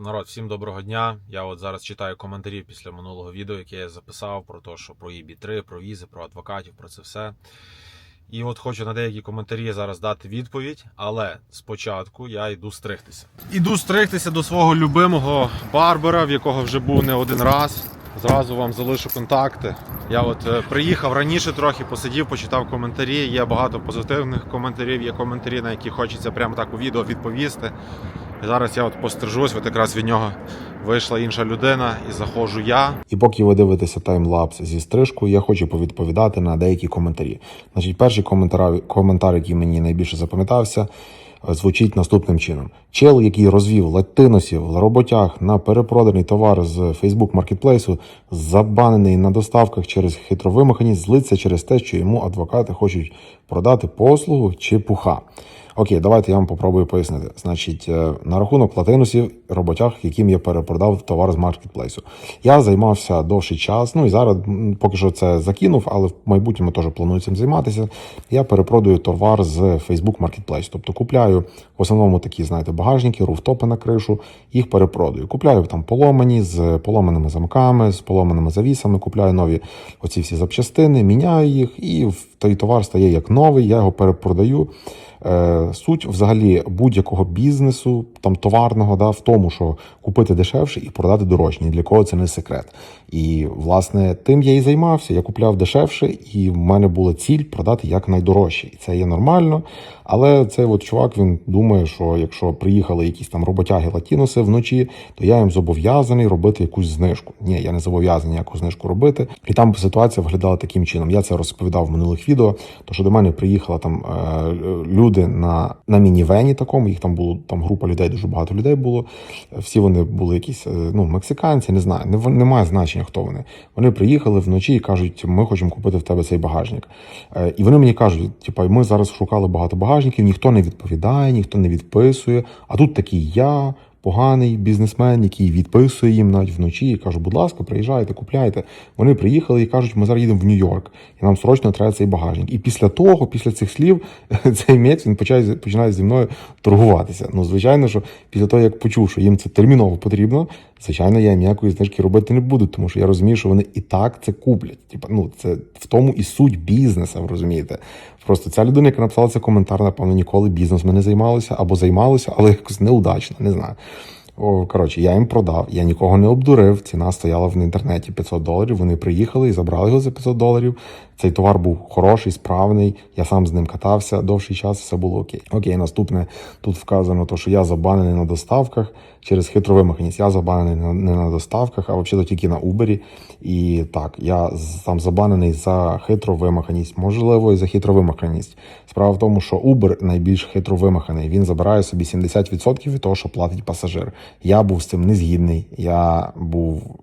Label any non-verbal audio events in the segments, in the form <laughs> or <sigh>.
Народ, всім доброго дня. Я от зараз читаю коментарі після минулого відео, яке я записав про те, що про EB3, про візи, про адвокатів, про це все. І от хочу на деякі коментарі зараз дати відповідь, але спочатку я йду стригтися. Іду стригтися до свого любимого барбера, в якого вже був не один раз. Зразу вам залишу контакти. Я от е, приїхав раніше трохи, посидів, почитав коментарі. Є багато позитивних коментарів, є коментарі, на які хочеться прямо так у відео відповісти. І зараз я от пострижусь, от якраз від нього вийшла інша людина, і заходжу я. І поки ви дивитеся таймлапс зі стрижкою, я хочу повідповідати на деякі коментарі. Значить, перший коментар, коментар, який мені найбільше запам'ятався, е, звучить наступним чином: чел, який розвів латиносів роботяг на перепроданий товар з Facebook Marketplace, забанений на доставках через хитровимаханість, злиться через те, що йому адвокати хочуть продати послугу чи пуха. Окей, давайте я вам попробую пояснити. Значить, е, на рахунок латинусів, роботяг, яким я перепродав товар з маркетплейсу. Я займався довший час. Ну і зараз поки що це закинув, але в майбутньому теж планую цим займатися. Я перепродаю товар з Facebook Marketplace. Тобто купляю в основному такі, знаєте, багажники, руфтопи на кришу, їх перепродаю. Купляю там поломані з поломаними замками, з поломаними завісами, купляю нові оці всі запчастини, міняю їх, і той товар стає як новий, я його перепродаю. Суть взагалі будь-якого бізнесу, там товарного, да, в тому, що купити дешевше і продати дорожче. Ні для кого це не секрет. І власне тим я і займався. Я купляв дешевше, і в мене була ціль продати як найдорожче. І це є нормально. Але цей от чувак він думає, що якщо приїхали якісь там роботяги латіноси вночі, то я їм зобов'язаний робити якусь знижку. Ні, я не зобов'язаний ніяку знижку робити. І там ситуація виглядала таким чином. Я це розповідав в минулих відео. То що до мене приїхала там е, люди на, на мінівені такому. Їх там було там група людей, дуже багато людей було. Всі вони були якісь е, ну мексиканці, не знаю, не, немає значення, хто вони. Вони приїхали вночі і кажуть, ми хочемо купити в тебе цей багажник. Е, І вони мені кажуть, типа, ми зараз шукали багато багажників, ніхто не відповідає, ніхто не відписує. А тут такий я. Поганий бізнесмен, який відписує їм навіть вночі і каже, будь ласка, приїжджайте, купляйте. Вони приїхали і кажуть, ми зараз їдемо в Нью-Йорк, і нам срочно треба цей багажник. І після того, після цих слів, <laughs> цей мець він починає, починає зі мною торгуватися. Ну, звичайно, що після того, як почув, що їм це терміново потрібно, звичайно, я ніякої знижки робити не буду, тому що я розумію, що вони і так це куплять. Типа, ну це в тому і суть бізнесу, розумієте. Просто ця людина, яка написала цей коментар, напевно, ніколи бізнесом не займалася або займалася, але якось неудачно, не знаю. О, коротше, я їм продав, я нікого не обдурив. Ціна стояла в інтернеті 500 доларів. Вони приїхали і забрали його за 500 доларів. Цей товар був хороший, справний. Я сам з ним катався довший час, все було окей. Окей, наступне тут вказано, то, що я забанений на доставках через хитровимаханість. Я забанений не на доставках, а взагалі тільки на Uber. І так, я там забанений за хитровимаханість, можливо, і за хитровимаханість. Справа в тому, що Uber найбільш хитровимаханий. Він забирає собі 70% від того, що платить пасажир. Я був з цим не згідний. Я був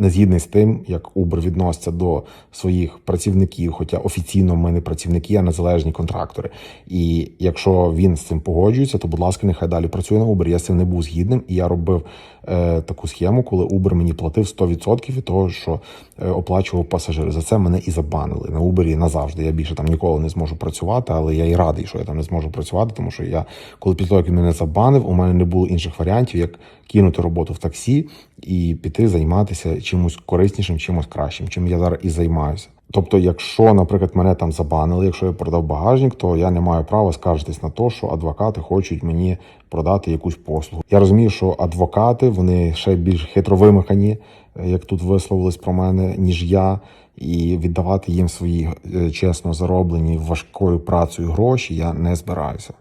не згідний з тим, як Uber відноситься до своїх працівників, хоча офіційно ми не працівники, а незалежні контрактори. І якщо він з цим погоджується, то будь ласка, нехай далі працює на Uber. Я з цим не був згідним, і я робив е, таку схему, коли Uber мені платив 100% від того, що е, оплачував пасажир. За це мене і забанили на Uber назавжди. Я більше там ніколи не зможу працювати, але я і радий, що я там не зможу працювати, тому що я, коли після того, як мене забанив, у мене не було інших варіантів, як кинути роботу в таксі і піти займатися чимось кориснішим, чимось кращим, чим я зараз і займаюся. Тобто, якщо, наприклад, мене там забанили, якщо я продав багажник, то я не маю права скаржитись на те, що адвокати хочуть мені продати якусь послугу. Я розумію, що адвокати вони ще більш хитровимахані, е, як тут висловились про мене, ніж я. І віддавати їм свої е, чесно зароблені важкою працею гроші я не збираюся.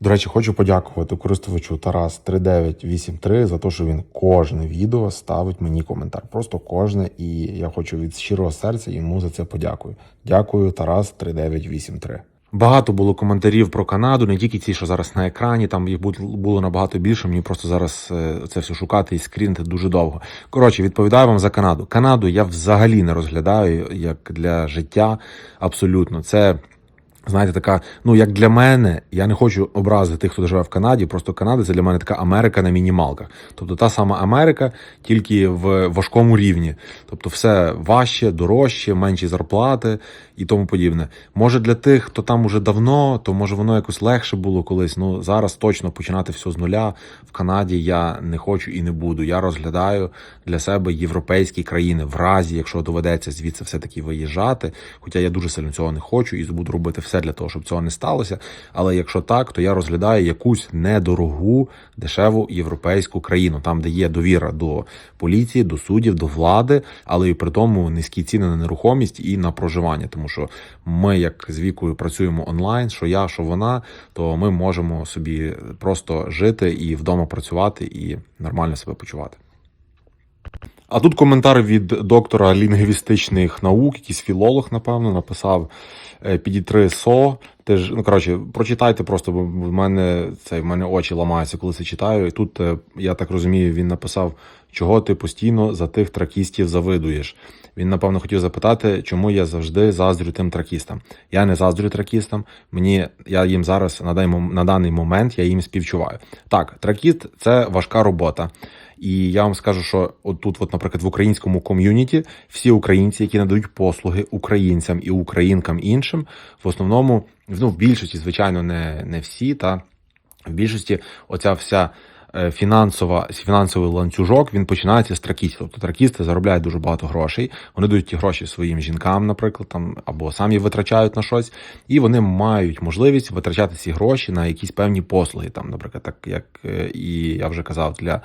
До речі, хочу подякувати користувачу Тарас 3983 за те, що він кожне відео ставить мені коментар. Просто кожне, і я хочу від щирого серця йому за це подякую. Дякую, Тарас 3983. Багато було коментарів про Канаду, не тільки ті, що зараз на екрані. Там їх було набагато більше. Мені просто зараз е, це все шукати і скрінити дуже довго. Коротше, відповідаю вам за Канаду. Канаду я взагалі не розглядаю як для життя. Абсолютно, це знаєте, така, ну як для мене, я не хочу образити тих, хто живе в Канаді. Просто Канада це для мене така Америка на мінімалках. Тобто та сама Америка, тільки в важкому рівні. Тобто, все важче, дорожче, менші зарплати і тому подібне. Може для тих, хто там уже давно, то може воно якось легше було колись. Ну зараз точно починати все з нуля в Канаді я не хочу і не буду. Я розглядаю для себе європейські країни в разі, якщо доведеться звідси все таки виїжджати. Хоча я дуже сильно цього не хочу і буду робити все для того, щоб цього не сталося. Але якщо так, то я розглядаю якусь недорогу дешеву європейську країну, там де є довіра до поліції, до суддів, до влади, але і при тому низькі ціни на нерухомість і на проживання. Тому що ми, як з вікою, працюємо онлайн, що я, що вона, то ми можемо собі просто жити і вдома працювати і нормально себе почувати. А тут коментар від доктора лінгвістичних наук, якийсь філолог, напевно, написав е, підітри со. Теж, ну коротше, прочитайте просто, бо в мене це в мене очі ламаються, коли це читаю. І тут е, я так розумію, він написав, чого ти постійно за тих тракістів завидуєш. Він, напевно, хотів запитати, чому я завжди заздрю тим тракістам. Я не заздрю тракістам. Мені я їм зараз на даний, момент я їм співчуваю. Так, тракіст це важка робота. І я вам скажу, що от тут, от, наприклад, в українському ком'юніті всі українці, які надають послуги українцям і українкам іншим, в основному, ну в більшості, звичайно, не, не всі, та в більшості оця вся е, фінансова фінансовий ланцюжок він починається з тракістів. Тобто тракісти заробляють дуже багато грошей. Вони дають ті гроші своїм жінкам, наприклад, там або самі витрачають на щось, і вони мають можливість витрачати ці гроші на якісь певні послуги. Там, наприклад, так як е, і я вже казав, для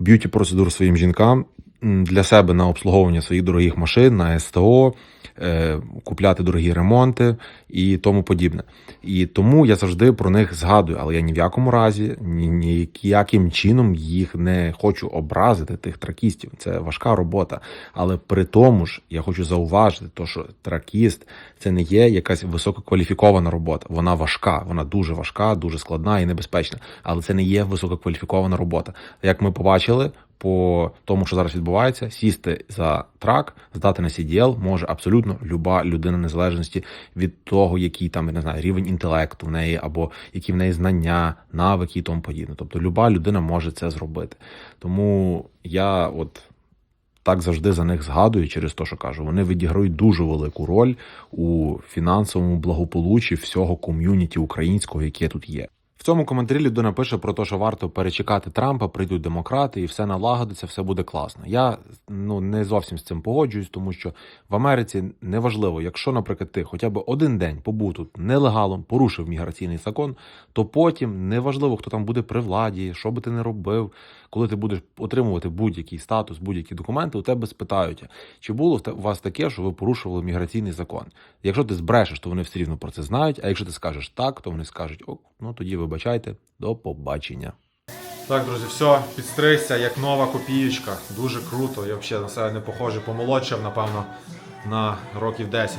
б'юті процедур своїм жінкам для себе на обслуговування своїх дорогих машин, на СТО, е, купляти дорогі ремонти і тому подібне. І тому я завжди про них згадую, але я ні в якому разі, ні, ніяким чином їх не хочу образити, тих тракістів. Це важка робота. Але при тому ж я хочу зауважити, то, що тракіст це не є якась висококваліфікована робота. Вона важка, вона дуже важка, дуже складна і небезпечна. Але це не є висококваліфікована робота. Як ми побачили. По тому, що зараз відбувається, сісти за трак, здати на CDL може абсолютно люба людина незалежності від того, який там не знаю рівень інтелекту в неї, або які в неї знання, навики і тому подібне. Тобто, люба людина може це зробити. Тому я от так завжди за них згадую через те, що кажу, вони відіграють дуже велику роль у фінансовому благополуччі всього ком'юніті українського, яке тут є. В цьому коментарі людина пише про те, що варто перечекати Трампа, прийдуть демократи, і все налагодиться, все буде класно. Я ну не зовсім з цим погоджуюсь, тому що в Америці неважливо, якщо, наприклад, ти хоча б один день побув тут нелегалом, порушив міграційний закон, то потім неважливо, хто там буде при владі, що би ти не робив, коли ти будеш отримувати будь-який статус, будь-які документи, у тебе спитають, чи було у вас таке, що ви порушували міграційний закон. Якщо ти збрешеш, то вони все рівно про це знають. А якщо ти скажеш так, то вони скажуть ок, ну тоді вибачайте, до побачення. Так, друзі, все, підстригся, як нова копієчка. Дуже круто. Я взагалі на себе не похожий, помолодшав, напевно, на років 10.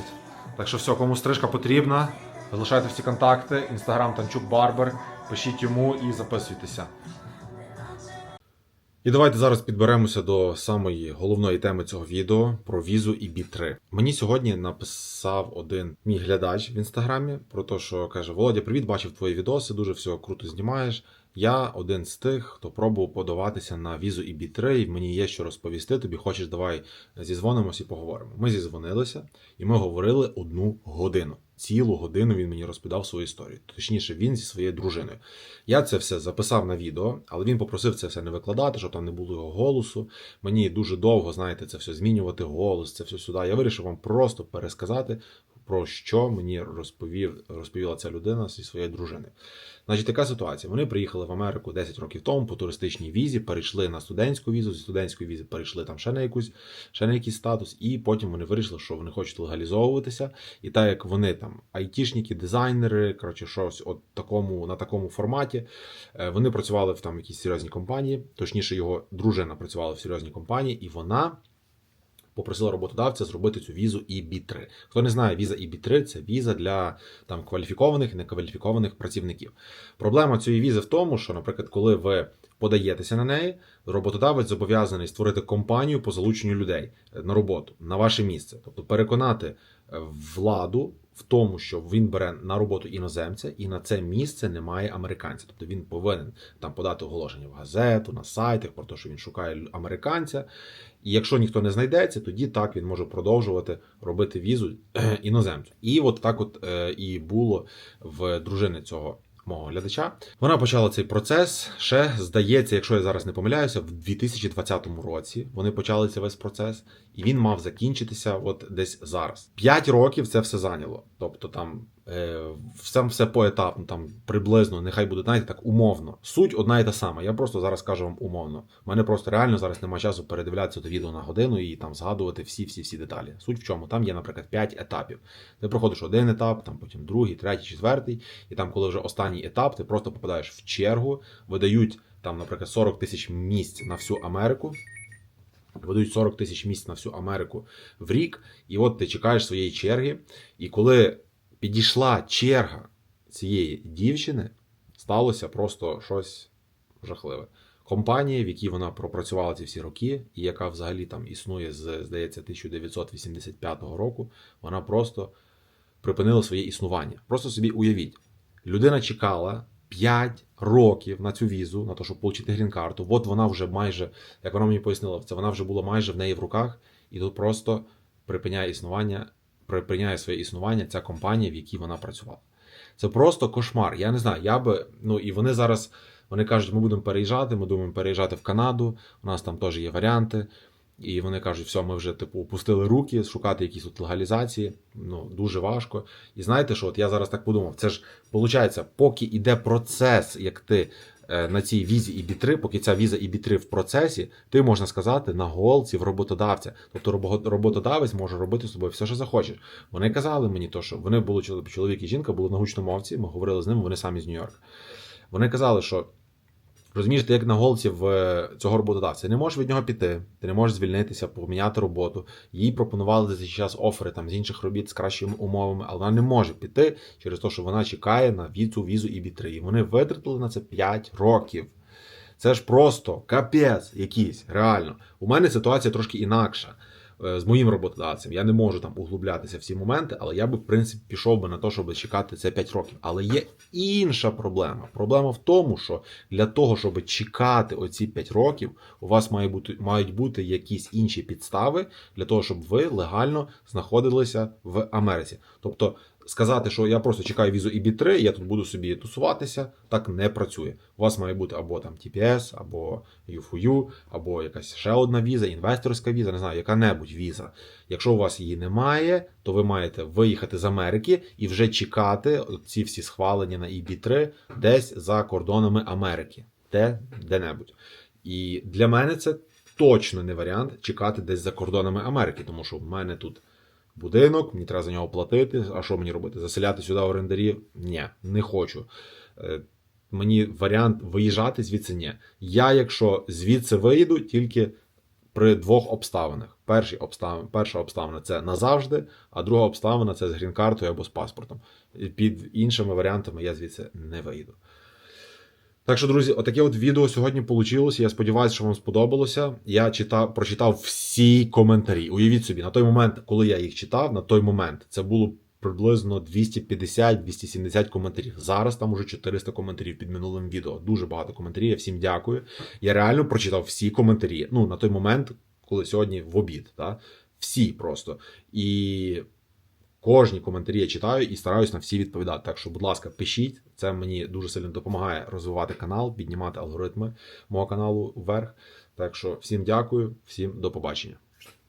Так що все, кому стрижка потрібна, залишайте всі контакти, інстаграм Танчук Барбер, пишіть йому і записуйтеся. І давайте зараз підберемося до самої головної теми цього відео про візу і бі-3. Мені сьогодні написав один мій глядач в інстаграмі про те, що каже: Володя, привіт, бачив твої відоси, дуже все круто знімаєш. Я один з тих, хто пробував подаватися на візу і бі-3, і мені є що розповісти. Тобі хочеш, давай зізвонимося і поговоримо. Ми зізвонилися, і ми говорили одну годину. Цілу годину він мені розповідав свою історію. Точніше, він зі своєю дружиною. Я це все записав на відео, але він попросив це все не викладати, щоб там не було його голосу. Мені дуже довго, знаєте, це все змінювати голос, це все сюди. Я вирішив вам просто пересказати, про що мені розповів, розповіла ця людина зі своєю дружиною. Значить, така ситуація. Вони приїхали в Америку 10 років тому по туристичній візі, перейшли на студентську візу, зі студентської візи перейшли там ще на якусь, ще на якийсь статус, і потім вони вирішили, що вони хочуть легалізовуватися. І так як вони там айтішники, дизайнери, коротше, щось от такому на такому форматі, е, вони працювали в там якійсь серйозній компанії, точніше, його дружина працювала в серйозній компанії, і вона. Попросила роботодавця зробити цю візу EB3. Хто не знає, віза EB3 це віза для там кваліфікованих і некваліфікованих працівників. Проблема цієї візи в тому, що, наприклад, коли ви подаєтеся на неї, роботодавець зобов'язаний створити компанію по залученню людей на роботу на ваше місце, тобто переконати е, владу в тому, що він бере на роботу іноземця, і на це місце немає американця. Тобто він повинен там подати оголошення в газету, на сайтах про те, що він шукає американця. І якщо ніхто не знайдеться, тоді так він може продовжувати робити візу іноземцю. І от так от е, і було в дружини цього мого глядача. Вона почала цей процес ще, здається, якщо я зараз не помиляюся, в 2020 році вони почали цей весь процес, і він мав закінчитися от десь зараз. П'ять років це все зайняло. Тобто там е, все, все поетапно, там приблизно, нехай буде знаєте, так умовно. Суть одна і та сама. Я просто зараз кажу вам умовно. У мене просто реально зараз немає часу передивлятися до відео на годину і там згадувати всі всі всі деталі. Суть в чому? Там є, наприклад, 5 етапів. Ти проходиш один етап, там потім другий, третій, четвертий, і там, коли вже останній етап, ти просто попадаєш в чергу, видають там, наприклад, 40 тисяч місць на всю Америку. Видають 40 тисяч місць на всю Америку в рік, і от ти чекаєш своєї черги. І коли підійшла черга цієї дівчини, сталося просто щось жахливе. Компанія, в якій вона пропрацювала ці всі роки, і яка взагалі там існує з, здається, 1985 року, вона просто припинила своє існування. Просто собі уявіть, людина чекала 5 років на цю візу, на те, щоб отримати грін-карту. От вона вже майже, як вона мені пояснила, це вона вже була майже в неї в руках, і тут просто припиняє існування, припиняє своє існування ця компанія, в якій вона працювала. Це просто кошмар. Я не знаю, я би. Ну і вони зараз вони кажуть, ми будемо переїжджати, ми думаємо переїжджати в Канаду. У нас там теж є варіанти. І вони кажуть, все, ми вже типу опустили руки, шукати якісь тут легалізації. Ну дуже важко. І знаєте, що от я зараз так подумав, це ж виходить, поки йде процес, як ти е, на цій візі і бі поки ця віза і бі в процесі, ти можна сказати на голці в роботодавця. Тобто роботодавець може робити з собою все, що захоче. Вони казали мені, то, що вони були чол- чоловік і жінка, були на гучномовці, ми говорили з ними, вони самі з Нью-Йорка. Вони казали, що розумієш, ти як на голці в е, цього роботодавця, не можеш від нього піти, ти не можеш звільнитися, поміняти роботу. Їй пропонували за цей час офери там з інших робіт з кращими умовами, але вона не може піти через те, що вона чекає на віцу, візу і бітри. Вони витратили на це 5 років. Це ж просто капець якийсь, реально. У мене ситуація трошки інакша з моїм роботодавцем. Я не можу там углублятися в ці моменти, але я би, в принципі, пішов би на те, щоб чекати це 5 років. Але є інша проблема. Проблема в тому, що для того, щоб чекати оці 5 років, у вас має бути, мають бути якісь інші підстави для того, щоб ви легально знаходилися в Америці. Тобто сказати, що я просто чекаю візу ІБ3, я тут буду собі тусуватися, так не працює. У вас має бути або там TPS, або UFU, або якась ще одна віза, інвесторська віза, не знаю, яка-небудь віза. Якщо у вас її немає, то ви маєте виїхати з Америки і вже чекати ці всі схвалення на ІБ3 десь за кордонами Америки, де де-небудь. І для мене це точно не варіант чекати десь за кордонами Америки, тому що в мене тут будинок, мені треба за нього платити. А що мені робити? Заселяти сюди орендарів? Ні, не хочу. Е, Мені варіант виїжджати звідси ні. Я, якщо звідси виїду, тільки при двох обставинах. Перші перша обставина це назавжди, а друга обставина це з грін-картою або з паспортом. Під іншими варіантами я звідси не виїду. Так що, друзі, отаке от відео сьогодні вийшло. Я сподіваюся, що вам сподобалося. Я читав, прочитав всі коментарі. Уявіть собі, на той момент, коли я їх читав, на той момент це було приблизно 250-270 коментарів. Зараз там уже 400 коментарів під минулим відео. Дуже багато коментарів. Я всім дякую. Я реально прочитав всі коментарі. Ну, на той момент, коли сьогодні в обід. Та? Всі просто. І Кожні коментарі я читаю і стараюсь на всі відповідати. Так що, будь ласка, пишіть. Це мені дуже сильно допомагає розвивати канал, піднімати алгоритми мого каналу вверх. Так що всім дякую, всім до побачення.